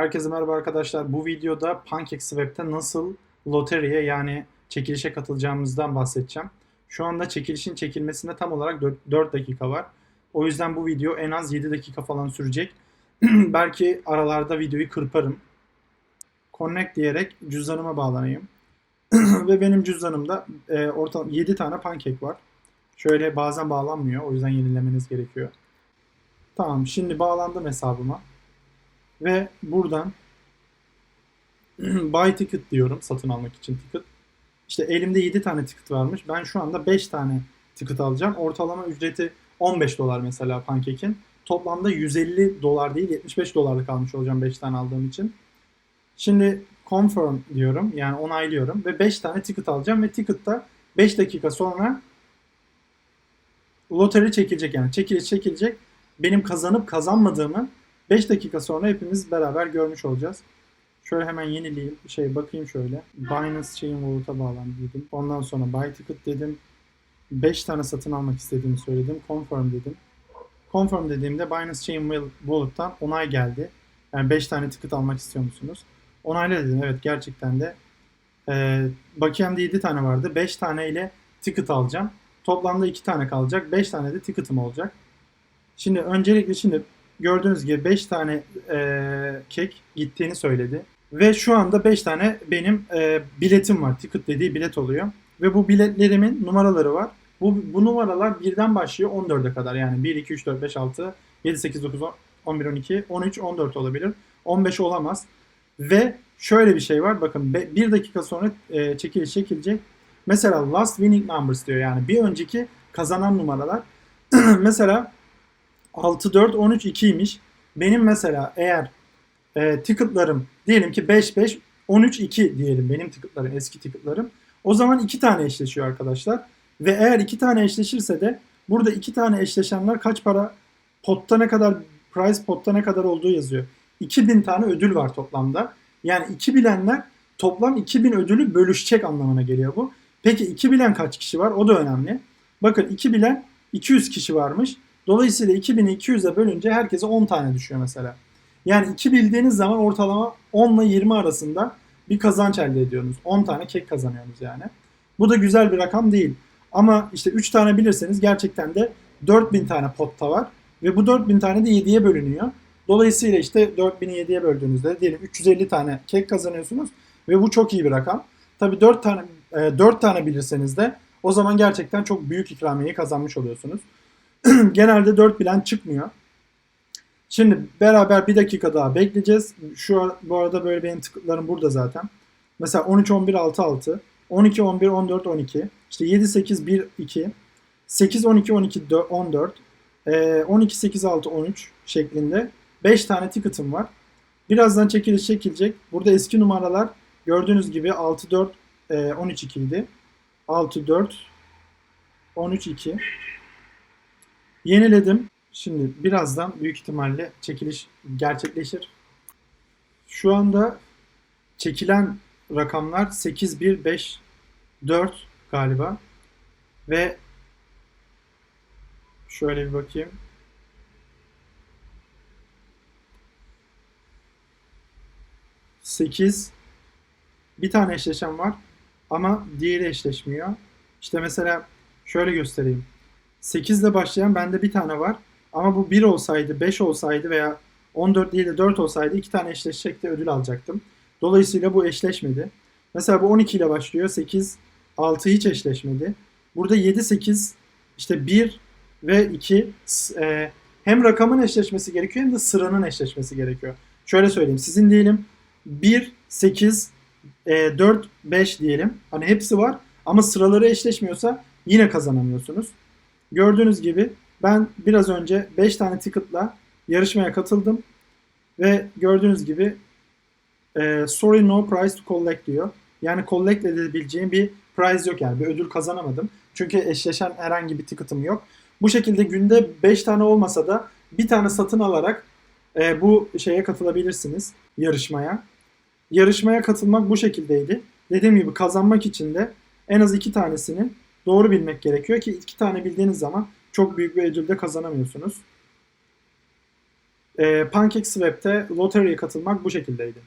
Herkese merhaba arkadaşlar. Bu videoda PancakeSwap'te nasıl loteriye yani çekilişe katılacağımızdan bahsedeceğim. Şu anda çekilişin çekilmesine tam olarak 4, 4 dakika var. O yüzden bu video en az 7 dakika falan sürecek. Belki aralarda videoyu kırparım. Connect diyerek cüzdanıma bağlanayım. Ve benim cüzdanımda e, ortalama 7 tane pancake var. Şöyle bazen bağlanmıyor. O yüzden yenilemeniz gerekiyor. Tamam şimdi bağlandım hesabıma. Ve buradan buy ticket diyorum satın almak için ticket. İşte elimde 7 tane ticket varmış. Ben şu anda 5 tane ticket alacağım. Ortalama ücreti 15 dolar mesela Pancake'in. Toplamda 150 dolar değil 75 dolarlık almış olacağım 5 tane aldığım için. Şimdi confirm diyorum yani onaylıyorum ve 5 tane ticket alacağım ve ticket'ta 5 dakika sonra loteri çekilecek yani çekiliş çekilecek. Benim kazanıp kazanmadığımı 5 dakika sonra hepimiz beraber görmüş olacağız. Şöyle hemen yenileyim. Şey bakayım şöyle. Binance Chain Wallet'a bağlan dedim. Ondan sonra buy ticket dedim. 5 tane satın almak istediğimi söyledim. Confirm dedim. Confirm dediğimde Binance Chain Wallet'tan onay geldi. Yani 5 tane ticket almak istiyor musunuz? Onayla dedim. Evet gerçekten de. Ee, Bakiyem'de 7 tane vardı. 5 tane ile ticket alacağım. Toplamda 2 tane kalacak. 5 tane de ticket'ım olacak. Şimdi öncelikle şimdi gördüğünüz gibi 5 tane e, kek gittiğini söyledi. Ve şu anda 5 tane benim e, biletim var. Ticket dediği bilet oluyor. Ve bu biletlerimin numaraları var. Bu, bu numaralar birden başlıyor 14'e kadar. Yani 1, 2, 3, 4, 5, 6, 7, 8, 9, 10, 11, 12, 13, 14 olabilir. 15 olamaz. Ve şöyle bir şey var. Bakın bir dakika sonra e, çekiliş çekilecek. Mesela last winning numbers diyor. Yani bir önceki kazanan numaralar. Mesela 6, 4, 13, 2'ymiş. Benim mesela eğer e, ticketlarım diyelim ki 5, 5, 13, 2 diyelim benim ticketlarım, eski ticketlarım. O zaman iki tane eşleşiyor arkadaşlar. Ve eğer iki tane eşleşirse de burada iki tane eşleşenler kaç para potta ne kadar price potta ne kadar olduğu yazıyor. 2000 tane ödül var toplamda. Yani iki bilenler toplam 2000 ödülü bölüşecek anlamına geliyor bu. Peki iki bilen kaç kişi var? O da önemli. Bakın iki bilen 200 kişi varmış. Dolayısıyla 2000'i 200'e bölünce herkese 10 tane düşüyor mesela. Yani 2 bildiğiniz zaman ortalama 10 ile 20 arasında bir kazanç elde ediyorsunuz. 10 tane kek kazanıyorsunuz yani. Bu da güzel bir rakam değil. Ama işte 3 tane bilirseniz gerçekten de 4000 tane potta var. Ve bu 4000 tane de 7'ye bölünüyor. Dolayısıyla işte 4000'i 7'ye böldüğünüzde diyelim 350 tane kek kazanıyorsunuz. Ve bu çok iyi bir rakam. Tabi 4 tane, 4 e, tane bilirseniz de o zaman gerçekten çok büyük ikramiyeyi kazanmış oluyorsunuz. genelde 4 bilen çıkmıyor. Şimdi beraber bir dakika daha bekleyeceğiz. Şu bu arada böyle benim tıklarım burada zaten. Mesela 13 11 6 6, 12 11 14 12, işte 7 8 1 2, 8 12 12 14, 12 8 6 13 şeklinde 5 tane ticket'ım var. Birazdan çekiliş çekilecek. Burada eski numaralar gördüğünüz gibi 6 4 13 2 idi. 6 4 13 2 Yeniledim. Şimdi birazdan büyük ihtimalle çekiliş gerçekleşir. Şu anda çekilen rakamlar 8, 1, 5, 4 galiba. Ve şöyle bir bakayım. Sekiz. Bir tane eşleşen var. Ama diğeri eşleşmiyor. İşte mesela şöyle göstereyim. 8 ile başlayan bende bir tane var. Ama bu 1 olsaydı, 5 olsaydı veya 14 değil de 4 olsaydı 2 tane eşleşecekti ödül alacaktım. Dolayısıyla bu eşleşmedi. Mesela bu 12 ile başlıyor. 8, 6 hiç eşleşmedi. Burada 7, 8, işte 1 ve 2 e, hem rakamın eşleşmesi gerekiyor hem de sıranın eşleşmesi gerekiyor. Şöyle söyleyeyim. Sizin diyelim 1, 8, e, 4, 5 diyelim. Hani hepsi var ama sıraları eşleşmiyorsa yine kazanamıyorsunuz. Gördüğünüz gibi ben biraz önce 5 tane ticket'la yarışmaya katıldım. Ve gördüğünüz gibi e, sorry no prize to collect diyor. Yani collect edebileceğim bir prize yok yani bir ödül kazanamadım. Çünkü eşleşen herhangi bir ticket'ım yok. Bu şekilde günde 5 tane olmasa da bir tane satın alarak e, bu şeye katılabilirsiniz yarışmaya. Yarışmaya katılmak bu şekildeydi. Dediğim gibi kazanmak için de en az iki tanesini doğru bilmek gerekiyor ki iki tane bildiğiniz zaman çok büyük bir ödülde kazanamıyorsunuz. Ee, PancakeSwap'te Lottery'e katılmak bu şekildeydi.